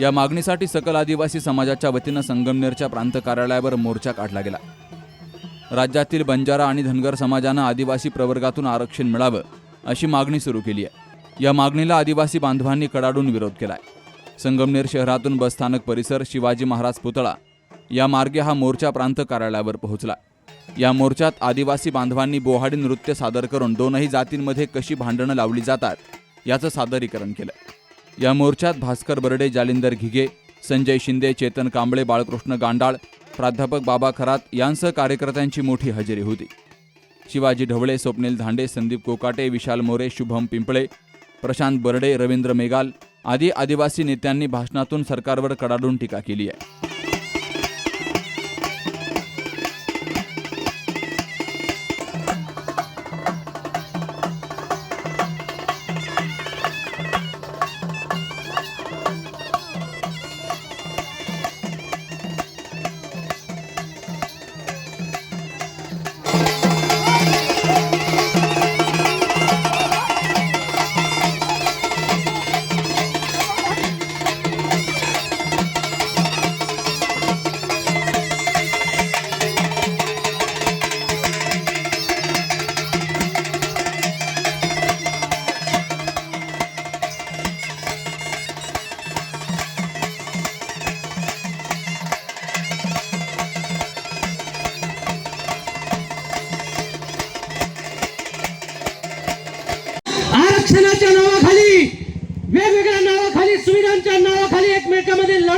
या मागणीसाठी सकल आदिवासी समाजाच्या वतीनं संगमनेरच्या प्रांत कार्यालयावर मोर्चा काढला गेला. राज्यातील बंजारा आणि धनगर समाजानं आदिवासी प्रवर्गातून आरक्षण मिळावं अशी मागणी सुरू केली आहे. या मागणीला आदिवासी बांधवांनी कडाडून विरोध केलाय. संगमनेर शहरातून बसस्थानक परिसर शिवाजी महाराज पुतळा या मार्गे हा मोर्चा प्रांत कार्यालयावर पोहोचला. या मोर्चात आदिवासी बांधवांनी बोहाडी नृत्य सादर करून दोनही जातींमध्ये कशी भांडणं लावली जातात याचं सादरीकरण केलं. या मोर्चात भास्कर बर्डे जालिंदर घिगे संजय शिंदे चेतन कांबळे बाळकृष्ण गांडाळ प्राध्यापक बाबा खरात यांसह कार्यकर्त्यांची मोठी हजेरी होती. शिवाजी ढवळे स्वप्नील धांडे संदीप कोकाटे विशाल मोरे शुभम पिंपळे प्रशांत बर्डे रवींद्र मेगाल आदी आदिवासी नेत्यांनी भाषणातून सरकारवर कडाडून टीका केली आहे.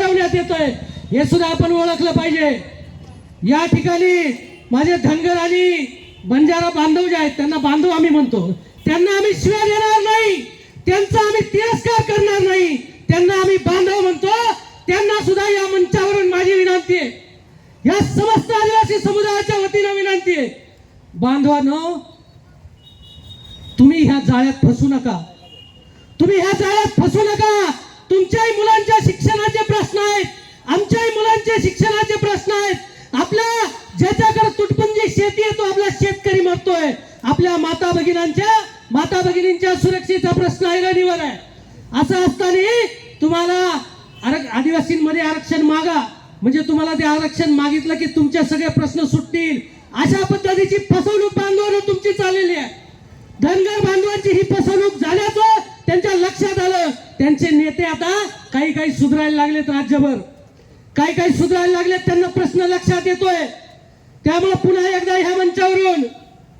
वाढवण्यात लढवण्यात येतोय. हे सुद्धा आपण ओळखलं पाहिजे. या ठिकाणी माझे धनगर आणि बंजारा बांधव जे आहेत त्यांना बांधव आम्ही म्हणतो. त्यांना आम्ही शिव्या देणार नाही. त्यांचा आम्ही तिरस्कार करणार नाही. त्यांना आम्ही बांधव म्हणतो. त्यांना सुद्धा या मंचावरून माझी विनंती आहे. या समस्त आदिवासी समुदायाच्या वतीनं विनंती आहे. बांधवानो तुम्ही ह्या जाळ्यात फसू नका. तुम्ही ह्या जाळ्यात फसू नका. तुमच्याही मुलांच्या शिक्षणाचे असं असताना तुम्हाला आरक आदिवासींमध्ये आरक्षण मागा. म्हणजे तुम्हाला ते आरक्षण मागितलं की तुमचे सगळे प्रश्न सुटतील. अशा पद्धतीची फसवणूक बांधवानं तुमची चाललेली आहे. धनगर बांधवांची ही फसवणूक झाल्याचं त्यांच्या लक्षात आलं. त्यांचे नेते आता काही काही सुधारायला लागलेत राज्यभर. काही काही सुधारायला लागलेत त्यांना प्रश्न लक्षात येतोय. त्यामुळे पुन्हा एकदा ह्या मंचावरून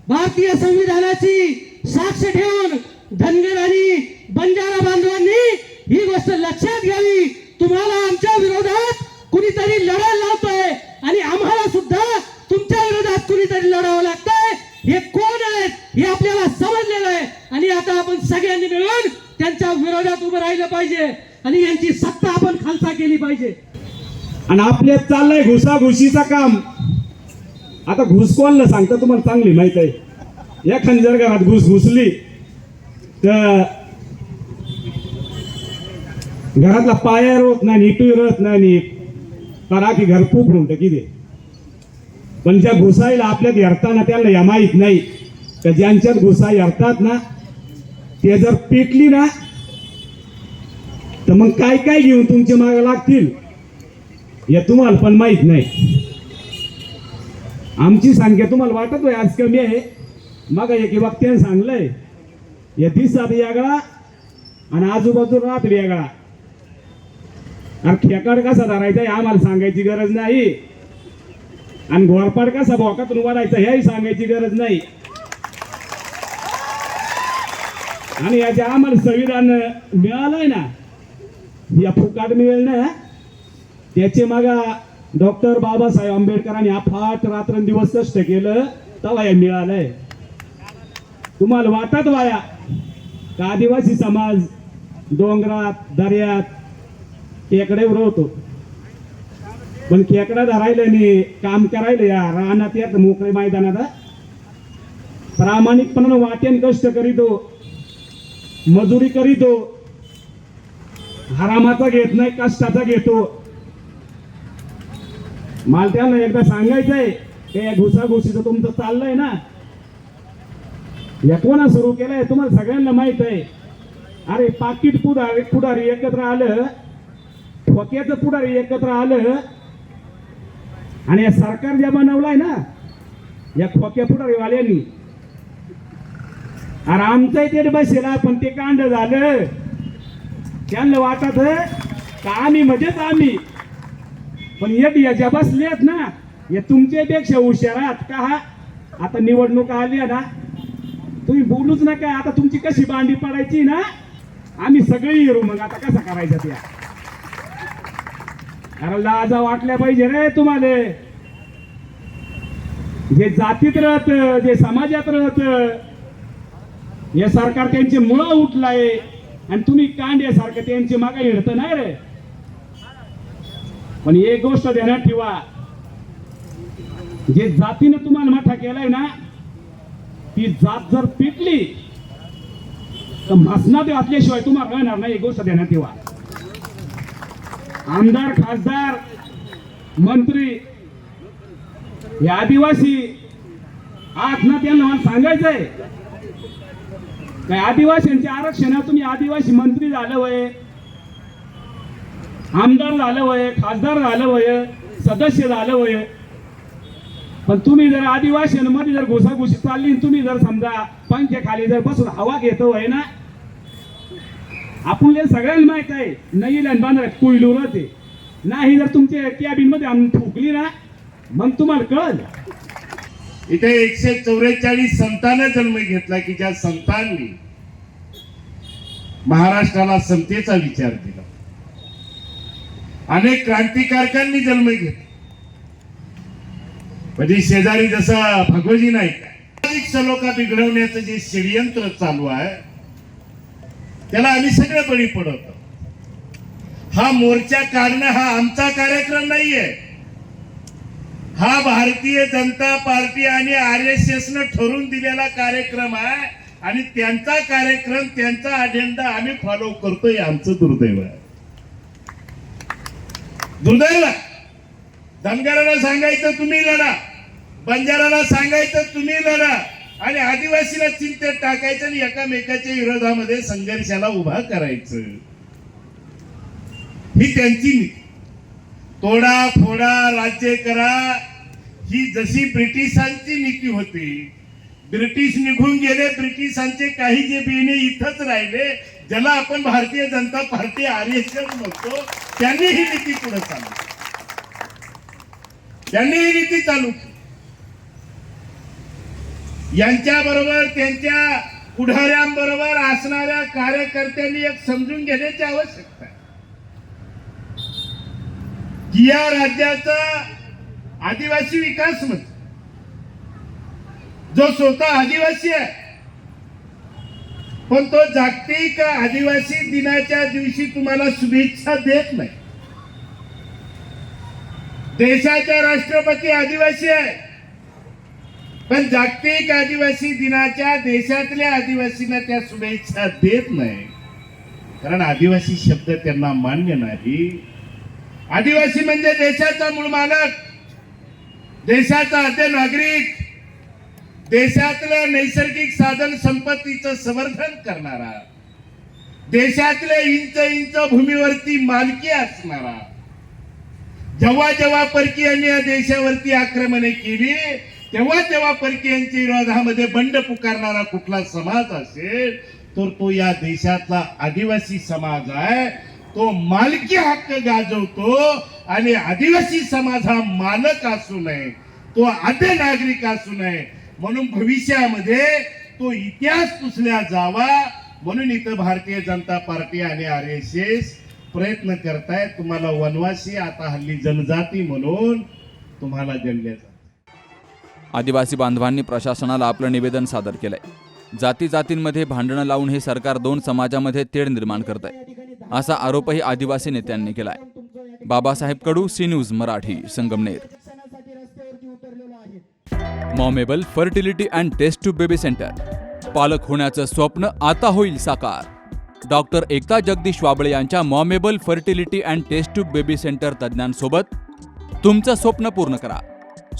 भारतीय संविधानाची साक्ष ठेवून धनगर आणि बंजारा बांधवांनी ही गोष्ट लक्षात घ्यावी. तुम्हाला आमच्या विरोधात कुणीतरी लढायला लावतोय आणि आम्हाला सुद्धा तुमच्या विरोधात कुणीतरी लढावं लागतंय. हे कोण आहेत हे आपल्याला समजलेलं आहे. आणि आता आपण सगळ्यांनी मिळून त्यांच्या विरोधात उभं राहिलं पाहिजे आणि यांची सत्ता आपण खालसा केली पाहिजे. आणि आपल्यात चाललंय घुसाघुशीचा काम. आता घुस कोणला सांगता तुम्हाला चांगली माहीत आहे? या जर घरात घुस घुसली तर घरातला पाया रोवत नाही इटू रत नाही नीट. की घर घर पुफडून किती. पण ज्या घुसाईला आपल्यात येरताना त्याला या माहीत नाही तर ज्यांच्यात घुसा येरतात ना ते जर पेटली ना तर मग काय काय घेऊन तुमच्या मागे लागतील? या तुम्हाला पण माहीत नाही. आमची संख्या तुम्हाला वाटत आहे आज कमी आहे. मग एक वक्त्याने सांगलंय या दिसात वेगळा आणि आजूबाजू राहत वेगळा. अरे खेकड कसा धरायचा हे आम्हाला सांगायची गरज नाही. आणि घोरपाड कसा भोकातून वाढायचा हेही सांगायची गरज नाही. आणि याच्या आम्हाला संविधान मिळालंय ना या फुकाट मिळेल ना त्याचे मागा डॉक्टर बाबासाहेब आंबेडकरांनी अफाट रात्रंदिवस कष्ट केलं तेव्हा हे मिळालंय. तुम्हाला वाटत वाया का आदिवासी समाज डोंगरात दर्यात खेकडे उरवतो पण खेकडा धरायला नाही काम करायला या रानात यात मोकळे मैदानात प्रामाणिकपणानं वाटेन कष्ट करीतो मजुरी करीतो हरामाचा घेत नाही कष्टाचा घेतो. मला त्यांना एकदा सांगायचंय की या घुसाघुशीचं तुमचं चाललंय ना? या कोणा सुरू केलंय तुम्हाला सगळ्यांना माहीत आहे. अरे पाकिट पुढारी पुढारी एकत्र आलं ठोक्याचं पुढारी एकत्र आलं. आणि या सरकार ज्या बनवलाय ना या खोक्या पुढारीवाल्यांनी. अरे आमचं ते बसेला पण ते कांड झालं. त्यांना वाटत का आम्ही मजेच आम्ही. पण येत याच्या बसलेत ना या तुमच्यापेक्षा हुशार आहात का हा? आता निवडणूक आली ना तुम्ही बोलूच नका. आता तुमची कशी बांडी पडायची ना? आम्ही सगळी येऊ मग. आता कसा करायचा त्या? अरे लाजा वाटल्या पाहिजे रे तुम्हाला. जे जातीत राहत जे समाजात राहत हे सरकार त्यांचे मुळं उठलाय. आणि तुम्ही कांड्यासारखं त्यांचे मागे हिडत नाही रे. पण एक गोष्ट ध्यानात ठेवा. जे जातीने तुम्हाला मोठा केलाय ना ती जात जर पिटली तर मसनात असल्याशिवाय तुम्हाला राहणार नाही. एक गोष्ट ध्यानात ठेवा. आमदार खासदार मंत्री हे आदिवासी आज ना त्यांना मला सांगायचंय. काय आदिवासींच्या आरक्षणातून तुम्ही आदिवासी मंत्री झालं वय आमदार झालं वय खासदार झालं वय सदस्य झालं वय. पण तुम्ही जर आदिवासींमध्ये जर घुसाघुशी चालली तुम्ही जर समजा पंख्याखाली जर बसून हवा घेतो वय ना आपण सगळ्यांना माहीत आहे नाही बांधणार कोयलू ते नाही जर तुमच्या कॅबिनमध्ये ठोकली ना मग तुम्हाला कळ इथे एकशे चौवेचाळीस संतानं जन्म घेतला की ज्या संतांनी महाराष्ट्राला समतेचा विचार दिला. अनेक क्रांतिकारकांनी जन्म घेतला. म्हणजे शेजारी जसा भगवजी नाही सामाजिक सलोखा बिघडवण्याचं जे षडयंत्र चालू आहे त्याला आम्ही सगळे बळी पडवतो. हा मोर्चा काढणं हा आमचा कार्यक्रम नाहीये. हा भारतीय जनता पार्टी आणि आर एस एस न ठरवून दिलेला कार्यक्रम आहे आणि त्यांचा कार्यक्रम त्यांचा अजेंडा आम्ही फॉलो करतोय आमचं दुर्दैव आहे. दुर्दैव धनगराला सांगायचं तुम्ही लढा बंजाराला सांगायचं तुम्ही लढा. आणि आदिवासीला चिंतेत टाकायचं आणि एकामेकाच्या विरोधामध्ये संघर्षाला उभा करायचं. ही त्यांची नीती. तोडा फोडा राज्य करा ही जशी ब्रिटिशांची नीती होती ब्रिटिश निघून गेले ब्रिटिशांचे काही जे बिने इथंच राहिले ज्याला आपण Bharatiya Janata Party R S S म्हणतो त्यांनी ही नीती पुढे चालू त्यांनी ही नीती चालू यांच्याबरोबर यांच्या बरोबर त्यांच्या पुढाऱ्यांबरोबर असणाऱ्या कार्यकर्त्यांनी एक समजून घेण्याची आवश्यकता आहे. की या राज्याचा आदिवासी विकास म्हणजे जो स्वतः आदिवासी आहे पण तो जागतिक आदिवासी दिनाच्या दिवशी तुम्हाला शुभेच्छा देत नाही. देशाचा राष्ट्रपती आदिवासी आहे. पण जागतिक आदिवासी दिनाच्या देशातल्या आदिवासींना त्या शुभेच्छा देत नाही. कारण आदिवासी शब्द त्यांना मान्य नाही. आदिवासी म्हणजे देशाचा मूळ मालक देशाचा आद्य नागरिक देशातल्या नैसर्गिक साधन संपत्तीचं संवर्धन करणारा देशातल्या इंच इंच भूमीवरती मालकी असणारा. जेव्हा जेव्हा परकीयांनी या देशावरती आक्रमणे केली तेव्हा तेव्हा परकीयांच्या विरोधामध्ये बंड पुकारणारा कुठला समाज असेल तर तो या देशातला आदिवासी समाज आहे. तो मालकी हक्क गाजवतो आणि आदिवासी समाज हा मालक असू नये तो आद्य नागरिक असू नये. म्हणून भविष्यामध्ये तो इतिहास पुसल्या जावा. म्हणून इथं भारतीय जनता पार्टी आणि आर एस एस प्रयत्न करतायत. तुम्हाला वनवासी आता हल्ली जनजाती म्हणून तुम्हाला गणल्या आदिवासी बांधवांनी प्रशासनाला आपलं निवेदन सादर केलंय. जाती जातींमध्ये भांडणं लावून हे सरकार दोन समाजामध्ये तेढ निर्माण करत आहे असा आरोपही आदिवासी नेत्यांनी केलाय. Babasaheb Kadu C news Marathi Sangamner. Momable fertility and test to baby centre. पालक होण्याचं स्वप्न आता होईल साकार. डॉक्टर एकता जगदीश वाबळे यांच्या Momable fertility and test to baby centre तज्ज्ञांसोबत तुमचं स्वप्न पूर्ण करा.